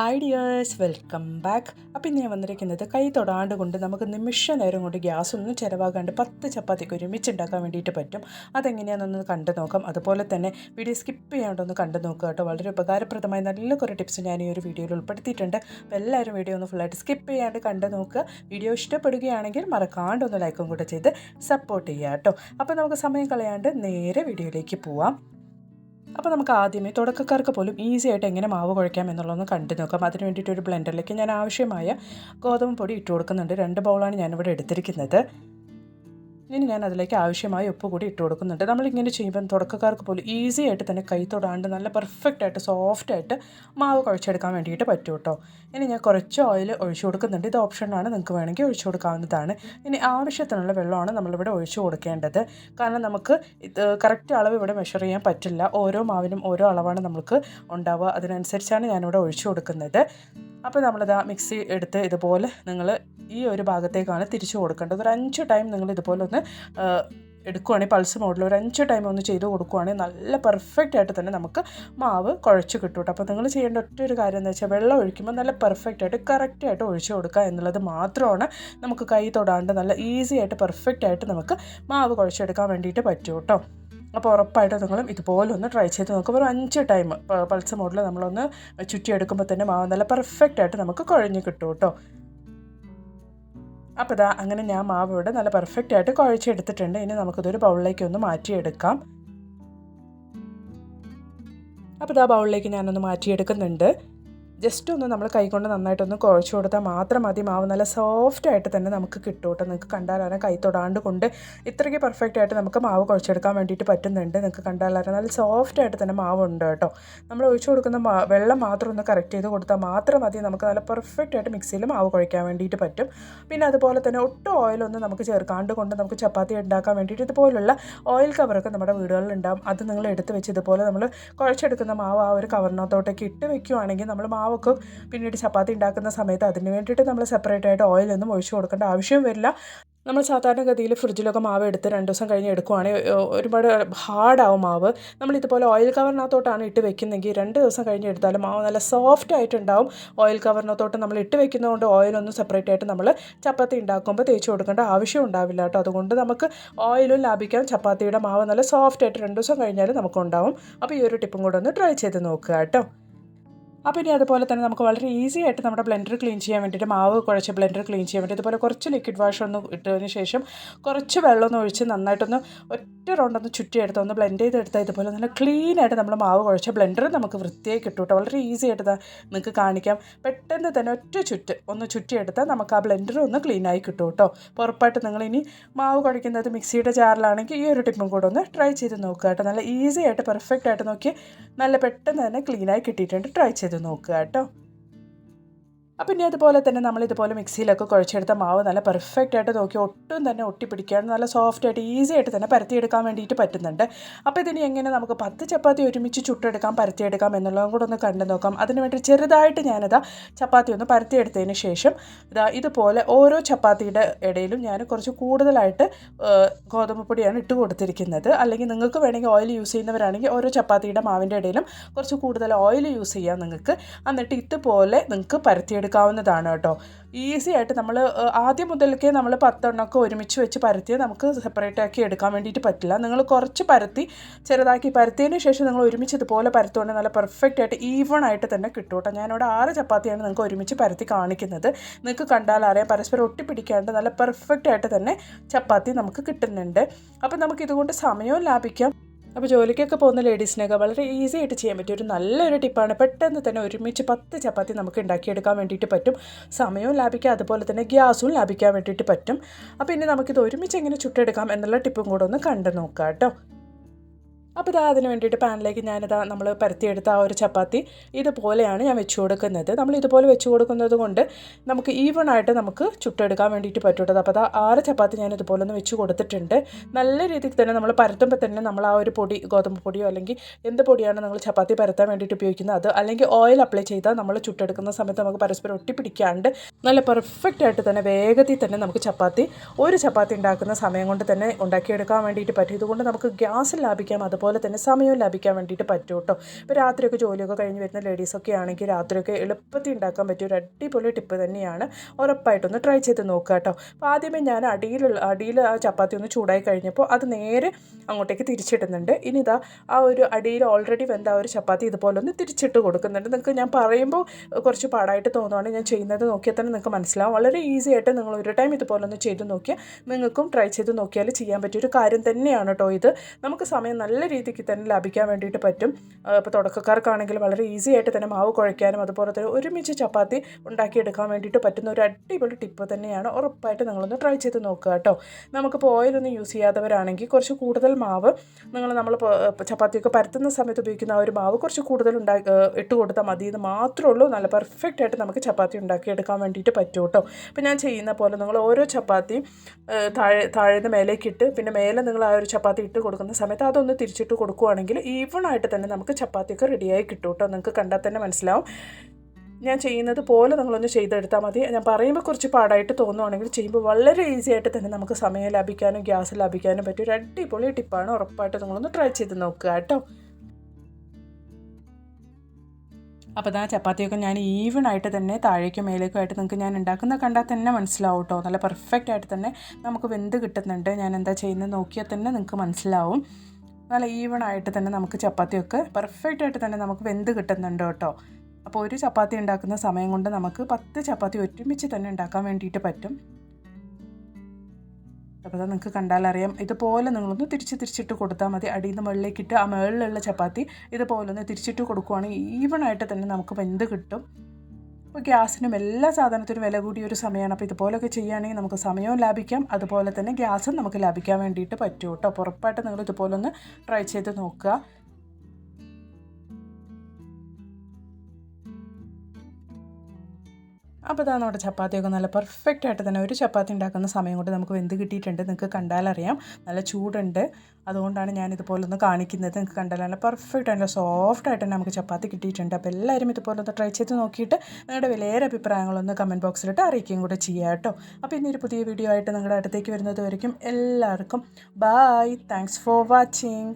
Hi dears welcome back അപ്പം ഇന്ന് ഞാൻ വന്നിരിക്കുന്നത് കൈ തൊടാണ്ട് കൊണ്ട് നമുക്ക് നിമിഷ നേരം കൊണ്ട് ഗ്യാസ് ഒന്നും ചിലവാകാണ്ട് പത്ത് ചപ്പാത്തിക്ക് ഒരുമിച്ച് ഉണ്ടാക്കാൻ വേണ്ടിയിട്ട് പറ്റും. അതെങ്ങനെയാണെന്നൊന്ന് കണ്ടു നോക്കാം. അതുപോലെ തന്നെ വീഡിയോ സ്കിപ്പ് ചെയ്യാണ്ടൊന്ന് കണ്ടു നോക്കുക കേട്ടോ. വളരെ ഉപകാരപ്രദമായ നല്ല കുറേ ടിപ്സ് ഞാൻ ഈ ഒരു വീഡിയോയിൽ ഉൾപ്പെടുത്തിയിട്ടുണ്ട്. അപ്പോൾ എല്ലാവരും വീഡിയോ ഒന്ന് ഫുള്ളായിട്ട് സ്കിപ്പ് ചെയ്യാണ്ട് കണ്ടു നോക്കുക. വീഡിയോ ഇഷ്ടപ്പെടുകയാണെങ്കിൽ മറക്കാണ്ട് ഒന്ന് ലൈക്കും കൂടെ ചെയ്ത് സപ്പോർട്ട് ചെയ്യുക കേട്ടോ. അപ്പോൾ നമുക്ക് സമയം കളയാണ്ട് നേരെ വീഡിയോയിലേക്ക് പോവാം. അപ്പോൾ നമുക്ക് ആദ്യമേ തുടക്കക്കാർക്ക് പോലും ഈസി ആയിട്ട് എങ്ങനെ മാവ് കുഴയ്ക്കാം എന്നുള്ളതൊന്ന് കണ്ടു നോക്കാം. അതിന് വേണ്ടിയിട്ട് ഒരു ബ്ലെൻഡറിലേക്ക് ഞാൻ ആവശ്യമായ ഗോതമ്പ് പൊടി ഇട്ട് കൊടുക്കുന്നുണ്ട്. രണ്ട് ബൗളാണ് ഞാനിവിടെ എടുത്തിരിക്കുന്നത്. ഇനി ഞാൻ അതിലേക്ക് ആവശ്യമായ ഉപ്പ് കൂടി ഇട്ട് കൊടുക്കുന്നുണ്ട്. നമ്മളിങ്ങനെ ചെയ്യുമ്പം തുടക്കക്കാർക്ക് പോലും ഈസി ആയിട്ട് തന്നെ കൈ തൊടാണ്ട് നല്ല പെർഫെക്റ്റ് ആയിട്ട് സോഫ്റ്റ് ആയിട്ട് മാവ് കുഴച്ചെടുക്കാൻ വേണ്ടിയിട്ട് പറ്റും കേട്ടോ ഇനി ഞാൻ കുറച്ച് ഓയിൽ ഒഴിച്ചു കൊടുക്കുന്നുണ്ട്. ഇത് ഓപ്ഷനാണ് നിങ്ങൾക്ക് വേണമെങ്കിൽ ഒഴിച്ചു കൊടുക്കാവുന്നതാണ്. ഇനി ആവശ്യത്തിനുള്ള വെള്ളമാണ് നമ്മളിവിടെ ഒഴിച്ചു കൊടുക്കേണ്ടത്. കാരണം നമുക്ക് ഇത് കറക്റ്റ് അളവ് ഇവിടെ മെഷർ ചെയ്യാൻ പറ്റില്ല. ഓരോ മാവിനും ഓരോ അളവാണ് നമുക്ക് ഉണ്ടാവുക. അതിനനുസരിച്ചാണ് ഞാനിവിടെ ഒഴിച്ചു കൊടുക്കുന്നത്. അപ്പോൾ നമ്മളിതാ മിക്സി എടുത്ത് ഇതുപോലെ നിങ്ങൾ ഈ ഒരു ഭാഗത്തേക്കാണ് തിരിച്ചു കൊടുക്കേണ്ടത്. ഒരു അഞ്ച് ടൈം നിങ്ങൾ ഇതുപോലെ ഒന്ന് എടുക്കുവാണെങ്കിൽ പൾസ് മോഡിൽ ഒരു അഞ്ച് ടൈം ഒന്ന് ചെയ്ത് കൊടുക്കുവാണെങ്കിൽ നല്ല പെർഫെക്റ്റ് ആയിട്ട് തന്നെ നമുക്ക് മാവ് കുഴച്ച് കിട്ടും അപ്പോൾ നിങ്ങൾ ചെയ്യേണ്ട ഒറ്റ ഒരു കാര്യം എന്ന് വെച്ചാൽ വെള്ളം ഒഴിക്കുമ്പോൾ നല്ല പെർഫെക്റ്റ് ആയിട്ട് കറക്റ്റ് ആയിട്ട് ഒഴിച്ചു കൊടുക്കുക എന്നുള്ളത് മാത്രമാണ് നമുക്ക് കൈ തൊടാണ്ട് നല്ല ഈസി ആയിട്ട് പെർഫെക്റ്റ് ആയിട്ട് നമുക്ക് മാവ് കുഴച്ചെടുക്കാൻ വേണ്ടിയിട്ട് പറ്റും കേട്ടോ അപ്പോൾ ഉറപ്പായിട്ടും നിങ്ങളും ഇതുപോലെ ഒന്ന് ട്രൈ ചെയ്ത് നോക്കുക ഒരു അഞ്ച് ടൈം പൾസ് മോഡിൽ നമ്മളൊന്ന് ചുറ്റിയെടുക്കുമ്പോൾ തന്നെ മാവ് നല്ല പെർഫെക്റ്റ് ആയിട്ട് നമുക്ക് കുഴഞ്ഞ് കിട്ടും കേട്ടോ. അപ്പോൾ ഇതാ അങ്ങനെ ഞാൻ മാവ് ഇവിടെ നല്ല പെർഫെക്റ്റ് ആയിട്ട് കുഴച്ചെടുത്തിട്ടുണ്ട്. ഇനി നമുക്കിതൊരു ബൗളിലേക്ക് ഒന്ന് മാറ്റിയെടുക്കാം. അപ്പോൾ ഇതാ ബൗളിലേക്ക് ഞാനൊന്ന് മാറ്റിയെടുക്കുന്നുണ്ട്. ജസ്റ്റ് ഒന്ന് നമ്മൾ കൈകൊണ്ട് നന്നായിട്ടൊന്ന് കുഴച്ച് കൊടുത്താൽ മാത്രം മതി. മാവ് നല്ല സോഫ്റ്റ് ആയിട്ട് തന്നെ നമുക്ക് കിട്ടും കേട്ടോ. നിങ്ങൾക്ക് കണ്ടാലാണ് കൈ തൊടാണ്ട് കൊണ്ട് ഇത്രയ്ക്ക് പെർഫെക്റ്റ് ആയിട്ട് നമുക്ക് മാവ് കുഴച്ചെടുക്കാൻ വേണ്ടിയിട്ട് പറ്റുന്നുണ്ട്. നിങ്ങൾക്ക് കണ്ടാലാണ് നല്ല സോഫ്റ്റ് ആയിട്ട് തന്നെ മാവ് ഉണ്ട് കേട്ടോ. നമ്മൾ ഒഴിച്ചു കൊടുക്കുന്ന വെള്ളം മാത്രം ഒന്ന് കറക്റ്റ് ചെയ്ത് കൊടുത്താൽ മാത്രം മതി. നമുക്ക് നല്ല പെർഫെക്റ്റ് ആയിട്ട് മിക്സിയിൽ മാവ് കുഴയ്ക്കാൻ വേണ്ടിയിട്ട് പറ്റും. പിന്നെ അതുപോലെ തന്നെ ഒട്ടും ഓയിലൊന്നും നമുക്ക് ചേർക്കാണ്ട് കൊണ്ട് നമുക്ക് ചപ്പാത്തി ഉണ്ടാക്കാൻ വേണ്ടിയിട്ട് ഇതുപോലുള്ള ഓയിൽ കവറൊക്കെ നമ്മുടെ വീടുകളിൽ ഉണ്ടാകും അത് നിങ്ങൾ എടുത്ത് വെച്ച് ഇതുപോലെ നമ്മൾ കുഴച്ചെടുക്കുന്ന മാവ് ആ ഒരു കവറിനകത്തോട്ടേക്ക് ഇട്ട് വെക്കുകയാണെങ്കിൽ നമ്മൾ മാവ് മാവൊക്കെ പിന്നീട് ചപ്പാത്തി ഉണ്ടാക്കുന്ന സമയത്ത് അതിന് വേണ്ടിയിട്ട് നമ്മൾ സെപ്പറേറ്റ് ആയിട്ട് ഓയിലൊന്നും ഒഴിച്ചു കൊടുക്കേണ്ട ആവശ്യം വരില്ല. നമ്മൾ സാധാരണഗതിയിൽ ഫ്രിഡ്ജിലൊക്കെ മാവ് എടുത്ത് രണ്ട് ദിവസം കഴിഞ്ഞ് എടുക്കുവാണെങ്കിൽ ഒരുപാട് ഹാർഡാവും മാവ്. നമ്മൾ ഇതുപോലെ ഓയിൽ കവറിനകത്തോട്ടാണ് ഇട്ട് വെക്കുന്നതെങ്കിൽ രണ്ട് ദിവസം കഴിഞ്ഞ് എടുത്താലും മാവ് നല്ല സോഫ്റ്റ് ആയിട്ടുണ്ടാവും. ഓയിൽ കവറിനകത്തോട്ട് നമ്മൾ ഇട്ട് വെക്കുന്നതുകൊണ്ട് ഓയിലൊന്നും സെപ്പറേറ്റ് ആയിട്ട് നമ്മൾ ചപ്പാത്തി ഉണ്ടാക്കുമ്പോൾ തേച്ച് കൊടുക്കേണ്ട ആവശ്യം ഉണ്ടാവില്ല കേട്ടോ. അതുകൊണ്ട് നമുക്ക് ഓയിലും ലാഭിക്കാം. ചപ്പാത്തിയുടെ മാവ് നല്ല സോഫ്റ്റ് ആയിട്ട് രണ്ട് ദിവസം കഴിഞ്ഞാൽ നമുക്കുണ്ടാവും അപ്പോൾ ഈ ഒരു ടിപ്പും കൂടെ ഒന്ന് ട്രൈ ചെയ്ത് നോക്കുക കേട്ടോ. അപ്പോൾ ഇനി അതുപോലെ തന്നെ നമുക്ക് വളരെ ഈസി ആയിട്ട് നമ്മുടെ ബ്ലെൻഡർ ക്ലീൻ ചെയ്യാൻ വേണ്ടിയിട്ട് മാവ് കുഴച്ച് ബ്ലെൻഡർ ക്ലീൻ ചെയ്യാൻ വേണ്ടി ഇതുപോലെ കുറച്ച് ലിക്വിഡ് വാഷ് ഒന്ന് ഇട്ടതിന് ശേഷം കുറച്ച് വെള്ളം ഒന്ന് ഒഴിച്ച് നന്നായിട്ടൊന്ന് ഒറ്റ റൗണ്ട് ഒന്ന് ചുറ്റിയെടുത്ത് ഒന്ന് ബ്ലെൻഡ് ചെയ്തെടുത്താൽ ഇതുപോലെ നല്ല ക്ലീൻ ആയിട്ട് നമ്മൾ മാവ് കുഴച്ച ബ്ലെൻഡർ നമുക്ക് വൃത്തിയായി കിട്ടും കേട്ടോ. വളരെ ഈസി ആയിട്ട് നിങ്ങൾക്ക് കാണിക്കാം. പെട്ടെന്ന് തന്നെ ഒറ്റ ചുറ്റ് ഒന്ന് ചുറ്റിയെടുത്താൽ നമുക്ക് ആ ബ്ലെൻഡർ ഒന്ന് ക്ലീൻ ആയി കിട്ടും കേട്ടോ. അപ്പോൾ ഉറപ്പായിട്ട് ഇനി മാവ് കുഴക്കുന്നത് മിക്സിയുടെ ജാറിലാണെങ്കിൽ ഈ ഒരു ടിപ്പും കൂടെ ഒന്ന് ട്രൈ ചെയ്ത് നോക്കുക കേട്ടോ. നല്ല ഈസി ആയിട്ട് പെർഫെക്റ്റ് ആയിട്ട് നോക്കി നല്ല പെട്ടെന്ന് തന്നെ ക്ലീനായി കിട്ടിയിട്ടുണ്ട്. ട്രൈ ചെയ്ത് നോക്കുക കേട്ടോ. ഇനി അതുപോലെ തന്നെ നമ്മൾ ഇതുപോലെ മിക്സിയിലൊക്കെ കുഴച്ചെടുത്ത മാവ് നല്ല പെർഫെക്റ്റ് ആയിട്ട് നോക്കി ഒട്ടും തന്നെ ഒട്ടിപ്പിടിക്കാണ്ട് നല്ല സോഫ്റ്റ് ആയിട്ട് ഈസി ആയിട്ട് തന്നെ പരത്തിയെടുക്കാൻ വേണ്ടിയിട്ട് പറ്റുന്നുണ്ട്. അപ്പോൾ ഇതിന് എങ്ങനെ നമുക്ക് പത്ത് ചപ്പാത്തി ഒരുമിച്ച് ചുട്ടെടുക്കാം പരത്തിയെടുക്കാം എന്നുള്ളതും കൂടെ ഒന്ന് കണ്ടു നോക്കാം. അതിന് വേണ്ടി ചെറുതായിട്ട് ഞാനിതാ ചപ്പാത്തി ഒന്ന് പരത്തിയെടുത്തതിന് ശേഷം ഇതാ ഇതുപോലെ ഓരോ ചപ്പാത്തിയുടെ ഇടയിലും ഞാൻ കുറച്ച് കൂടുതലായിട്ട് ഗോതമ്പ് പൊടിയാണ് ഇട്ട് കൊടുത്തിരിക്കുന്നത്. അല്ലെങ്കിൽ നിങ്ങൾക്ക് വേണമെങ്കിൽ ഓയിൽ യൂസ് ചെയ്യുന്നവരാണെങ്കിൽ ഓരോ ചപ്പാത്തിയുടെ മാവിന്റെ ഇടയിലും കുറച്ച് കൂടുതൽ ഓയിൽ യൂസ് ചെയ്യാം നിങ്ങൾക്ക്. എന്നിട്ട് ഇതുപോലെ നിങ്ങൾക്ക് പരത്തിയെടുക്കാം എടുക്കാവുന്നതാണ് കേട്ടോ. ഈസി ആയിട്ട് നമ്മൾ ആദ്യം മുതൽക്കേ നമ്മൾ പത്തെണ്ണമൊക്കെ ഒരുമിച്ച് വെച്ച് പരത്തി നമുക്ക് സെപ്പറേറ്റ് ആക്കി എടുക്കാൻ വേണ്ടിയിട്ട് പറ്റില്ല. നിങ്ങൾ കുറച്ച് പരത്തി ചെറുതാക്കി പരത്തിയതിന് ശേഷം നിങ്ങൾ ഒരുമിച്ച് ഇതുപോലെ പരത്തുകൊണ്ട് നല്ല പെർഫെക്റ്റ് ആയിട്ട് ഈവൺ ആയിട്ട് തന്നെ കിട്ടും കേട്ടോ. ഞാനിവിടെ ആറ് ചപ്പാത്തിയാണ് നിങ്ങൾക്ക് ഒരുമിച്ച് പരത്തി കാണിക്കുന്നത്. നിങ്ങൾക്ക് കണ്ടാൽ അറിയാം പരസ്പരം ഒട്ടിപ്പിടിക്കാണ്ട് നല്ല പെർഫെക്റ്റ് ആയിട്ട് തന്നെ ചപ്പാത്തി നമുക്ക് കിട്ടുന്നുണ്ട്. അപ്പോൾ നമുക്ക് ഇതുകൊണ്ട് സമയവും ലാഭിക്കാം. അപ്പോൾ ജോലിക്കൊക്കെ പോകുന്ന ലേഡീസിനൊക്കെ വളരെ ഈസി ആയിട്ട് ചെയ്യാൻ പറ്റിയ ഒരു നല്ലൊരു ടിപ്പാണ് പെട്ടെന്ന് തന്നെ ഒരുമിച്ച് പത്ത് ചപ്പാത്തി നമുക്ക് ഉണ്ടാക്കിയെടുക്കാൻ വേണ്ടിയിട്ട് പറ്റും. സമയവും ലാഭിക്കാം. അതുപോലെ തന്നെ ഗ്യാസും ലാഭിക്കാൻ വേണ്ടിയിട്ട് പറ്റും. അപ്പോൾ ഇനി നമുക്കിത് ഒരുമിച്ച് എങ്ങനെ ചുട്ടെടുക്കാം എന്നുള്ള ടിപ്പും കൂടെ ഒന്ന് കണ്ടു നോക്കാം കേട്ടോ അപ്പോൾ ഇതാ അതിന് വേണ്ടിയിട്ട് പാനിലേക്ക് ഞാനിതാ നമ്മൾ പരത്തിയെടുത്ത ആ ഒരു ചപ്പാത്തി ഇതുപോലെയാണ് ഞാൻ വെച്ച് കൊടുക്കുന്നത്. നമ്മൾ ഇതുപോലെ വെച്ച് കൊടുക്കുന്നത് കൊണ്ട് നമുക്ക് ഈവൺ ആയിട്ട് നമുക്ക് ചുട്ടെടുക്കാൻ വേണ്ടിയിട്ട് പറ്റുള്ളത് അപ്പോൾ അതാ ആറ് ചപ്പാത്തി ഞാൻ ഇതുപോലെ ഒന്ന് വെച്ച് കൊടുത്തിട്ടുണ്ട്. നല്ല രീതിയിൽ തന്നെ നമ്മൾ പരത്തുമ്പോൾ തന്നെ നമ്മൾ ആ ഒരു പൊടി ഗോതമ്പ് പൊടിയോ അല്ലെങ്കിൽ എന്ത് പൊടിയാണ് നമ്മൾ ചപ്പാത്തി പരത്താൻ വേണ്ടിയിട്ട് ഉപയോഗിക്കുന്നത്? അത് അല്ലെങ്കിൽ ഓയിൽ അപ്ലൈ ചെയ്താൽ നമ്മൾ ചുട്ടെടുക്കുന്ന സമയത്ത് നമുക്ക് പരസ്പരം ഒട്ടിപ്പിടിക്കാണ്ട് നല്ല പെർഫെക്റ്റ് ആയിട്ട് തന്നെ വേഗത്തിൽ തന്നെ നമുക്ക് ചപ്പാത്തി ഒരു ചപ്പാത്തി ഉണ്ടാക്കുന്ന സമയം കൊണ്ട് തന്നെ ഉണ്ടാക്കിയെടുക്കാൻ വേണ്ടിയിട്ട് പറ്റും. ഇതുകൊണ്ട് നമുക്ക് ഗ്യാസ് ലാഭിക്കാം അതുപോലെ അതുപോലെ തന്നെ സമയവും ലാഭിക്കാൻ വേണ്ടിയിട്ട് പറ്റും കേട്ടോ. ഇപ്പോൾ രാത്രിയൊക്കെ ജോലിയൊക്കെ കഴിഞ്ഞ് വരുന്ന ലേഡീസൊക്കെ ആണെങ്കിൽ രാത്രിയൊക്കെ എളുപ്പത്തിൽ ഉണ്ടാക്കാൻ പറ്റിയ ഒരു അടിപൊളി ടിപ്പ് തന്നെയാണ്. ഉറപ്പായിട്ടൊന്ന് ട്രൈ ചെയ്ത് നോക്കുക കേട്ടോ. അപ്പോൾ ആദ്യമേ ഞാൻ അടിയിലുള്ള അടിയിൽ ആ ചപ്പാത്തി ഒന്ന് ചൂടായി കഴിഞ്ഞപ്പോൾ അത് നേരെ അങ്ങോട്ടേക്ക് തിരിച്ചിടുന്നുണ്ട്. ഇനി ഇതാ ആ ഒരു അടിയിൽ ഓൾറെഡി വെന്ത ആ ഒരു ചപ്പാത്തി ഇതുപോലെ ഒന്ന് തിരിച്ചിട്ട് കൊടുക്കുന്നുണ്ട്. നിങ്ങൾക്ക് ഞാൻ പറയുമ്പോൾ കുറച്ച് പാടായിട്ട് തോന്നുവാണ് ഞാൻ ചെയ്യുന്നത്. നോക്കിയാൽ തന്നെ നിങ്ങൾക്ക് മനസ്സിലാവും. വളരെ ഈസി ആയിട്ട് നിങ്ങൾ ഒരു ടൈം ഇതുപോലെ ഒന്ന് ചെയ്ത് നോക്കിയാൽ നിങ്ങൾക്കും ട്രൈ ചെയ്ത് നോക്കിയാൽ ചെയ്യാൻ പറ്റിയ ഒരു കാര്യം തന്നെയാണ് കേട്ടോ ഇത്. നമുക്ക് സമയം നല്ല രീതിക്ക് തന്നെ ലാഭിക്കാൻ വേണ്ടിയിട്ട് പറ്റും. ഇപ്പോൾ തുടക്കക്കാർക്കാണെങ്കിൽ വളരെ ഈസി ആയിട്ട് തന്നെ മാവ് കുഴയ്ക്കാനും അതുപോലെ തന്നെ ഒരുമിച്ച് ചപ്പാത്തി ഉണ്ടാക്കിയെടുക്കാൻ വേണ്ടിയിട്ട് പറ്റുന്ന ഒരു അടിപൊളി ടിപ്പ് തന്നെയാണ്. ഉറപ്പായിട്ട് നിങ്ങളൊന്ന് ട്രൈ ചെയ്ത് നോക്കുക കേട്ടോ. നമുക്കിപ്പോൾ ഓയിലൊന്നും യൂസ് ചെയ്യാത്തവരാണെങ്കിൽ കുറച്ച് കൂടുതൽ മാവ് നിങ്ങൾ നമ്മൾ ചപ്പാത്തിയൊക്കെ പരത്തുന്ന സമയത്ത് ഉപയോഗിക്കുന്ന ആ ഒരു മാവ് കുറച്ച് കൂടുതൽ ഉണ്ടാക്കി ഇട്ട് കൊടുത്താൽ മതി എന്ന് മാത്രമേ ഉള്ളൂ. നല്ല പെർഫെക്റ്റ് ആയിട്ട് നമുക്ക് ചപ്പാത്തി ഉണ്ടാക്കിയെടുക്കാൻ വേണ്ടിയിട്ട് പറ്റും കേട്ടോ. അപ്പോൾ ഞാൻ ചെയ്യുന്ന പോലെ നിങ്ങൾ ഓരോ ചപ്പാത്തിയും താഴെ താഴെ നിന്ന് മേലേക്ക് ഇട്ട് പിന്നെ മേലെ നിങ്ങൾ ആ ഒരു ചപ്പാത്തി ഇട്ട് കൊടുക്കുന്ന സമയത്ത് അതൊന്ന് തിരിച്ചിട്ട് കൊടുക്കുകയാണെങ്കിൽ ഈവൺ ആയിട്ട് തന്നെ നമുക്ക് ചപ്പാത്തിയൊക്കെ റെഡിയായി കിട്ടും കേട്ടോ നിങ്ങൾക്ക് കണ്ടാൽ തന്നെ മനസ്സിലാവും. ഞാൻ ചെയ്യുന്നത് പോലെ നിങ്ങളൊന്ന് ചെയ്തെടുത്താൽ മതി. ഞാൻ പറയുമ്പോൾ കുറച്ച് പാടായിട്ട് തോന്നുവാണെങ്കിൽ ചെയ്യുമ്പോൾ വളരെ ഈസി ആയിട്ട് തന്നെ നമുക്ക് സമയം ലാഭിക്കാനും ഗ്യാസ് ലാഭിക്കാനും പറ്റിയ ഒരു അടിപൊളി ടിപ്പാണ്. ഉറപ്പായിട്ട് നിങ്ങളൊന്ന് ട്രൈ ചെയ്ത് നോക്കുക കേട്ടോ അപ്പോൾ ആ ചപ്പാത്തിയൊക്കെ ഞാൻ ഈവൺ ആയിട്ട് തന്നെ താഴേക്കും മേലേക്കും ആയിട്ട് നിങ്ങൾക്ക് ഞാൻ ഉണ്ടാക്കുന്ന കണ്ടാൽ തന്നെ മനസ്സിലാവും കേട്ടോ നല്ല പെർഫെക്റ്റ് ആയിട്ട് തന്നെ നമുക്ക് വെന്ത് കിട്ടുന്നുണ്ട്. ഞാൻ എന്താ ചെയ്യുന്നത് നോക്കിയാൽ തന്നെ നിങ്ങൾക്ക് മനസ്സിലാവും. നല്ല ഈവൺ ആയിട്ട് തന്നെ നമുക്ക് ചപ്പാത്തിയൊക്കെ പെർഫെക്റ്റ് ആയിട്ട് തന്നെ നമുക്ക് വെന്ത് കിട്ടുന്നുണ്ട് കേട്ടോ. അപ്പോൾ ഒരു ചപ്പാത്തി ഉണ്ടാക്കുന്ന സമയം കൊണ്ട് നമുക്ക് പത്ത് ചപ്പാത്തി ഒരുമിച്ച് തന്നെ ഉണ്ടാക്കാൻ വേണ്ടിയിട്ട് പറ്റും. അപ്പോൾ അത് നിങ്ങൾക്ക് കണ്ടാലറിയാം ഇതുപോലെ നിങ്ങളൊന്ന് തിരിച്ച് തിരിച്ചിട്ട് കൊടുത്താൽ മതി. അടിയിൽ നിന്ന് മുകളിലേക്കിട്ട് ആ മുകളിലുള്ള ചപ്പാത്തി ഇതുപോലെ ഒന്ന് തിരിച്ചിട്ട് കൊടുക്കുവാണെങ്കിൽ ഈവൺ ആയിട്ട് തന്നെ നമുക്ക് വെന്ത് കിട്ടും. അപ്പോൾ ഗ്യാസിനും എല്ലാ സാധനത്തിനും വില കൂടിയ ഒരു സമയമാണ്. അപ്പോൾ ഇതുപോലൊക്കെ ചെയ്യുകയാണെങ്കിൽ നമുക്ക് സമയവും ലാഭിക്കാം. അതുപോലെ തന്നെ ഗ്യാസും നമുക്ക് ലാഭിക്കാൻ വേണ്ടിയിട്ട് പറ്റും കേട്ടോ. ഉറപ്പായിട്ട് നിങ്ങൾ ഇതുപോലൊന്ന് ട്രൈ ചെയ്ത് നോക്കുക. അപ്പോൾ ഇതാ നമ്മുടെ ചപ്പാത്തിയൊക്കെ നല്ല പെർഫെക്റ്റ് ആയിട്ട് തന്നെ ഒരു ചപ്പാത്തി ഉണ്ടാക്കുന്ന സമയം കൊണ്ട് നമുക്ക് വെന്ത് കിട്ടിയിട്ടുണ്ട്. നിങ്ങൾക്ക് കണ്ടാലറിയാം. നല്ല ചൂടുണ്ട്. അതുകൊണ്ടാണ് ഞാൻ ഇതുപോലെ ഒന്ന് കാണിക്കുന്നത്. നിങ്ങൾക്ക് കണ്ടാൽ നല്ല പെർഫെക്റ്റ് നല്ല സോഫ്റ്റ് ആയിട്ട് തന്നെ നമുക്ക് ചപ്പാത്തി കിട്ടിയിട്ടുണ്ട്. അപ്പോൾ എല്ലാവരും ഇതുപോലെ ഒന്ന് ട്രൈ ചെയ്ത് നോക്കിയിട്ട് നിങ്ങളുടെ വിലയേറെ അഭിപ്രായങ്ങളൊന്ന് കമന്റ് ബോക്സിലിട്ട് അറിയിക്കുകയും കൂടെ ചെയ്യുക കേട്ടോ. അപ്പോൾ ഇനി ഒരു പുതിയ വീഡിയോ ആയിട്ട് നിങ്ങളുടെ അടുത്തേക്ക് വരുന്നത് വരയ്ക്കും. എല്ലാവർക്കും ബായ് താങ്ക്സ് ഫോർ വാച്ചിങ്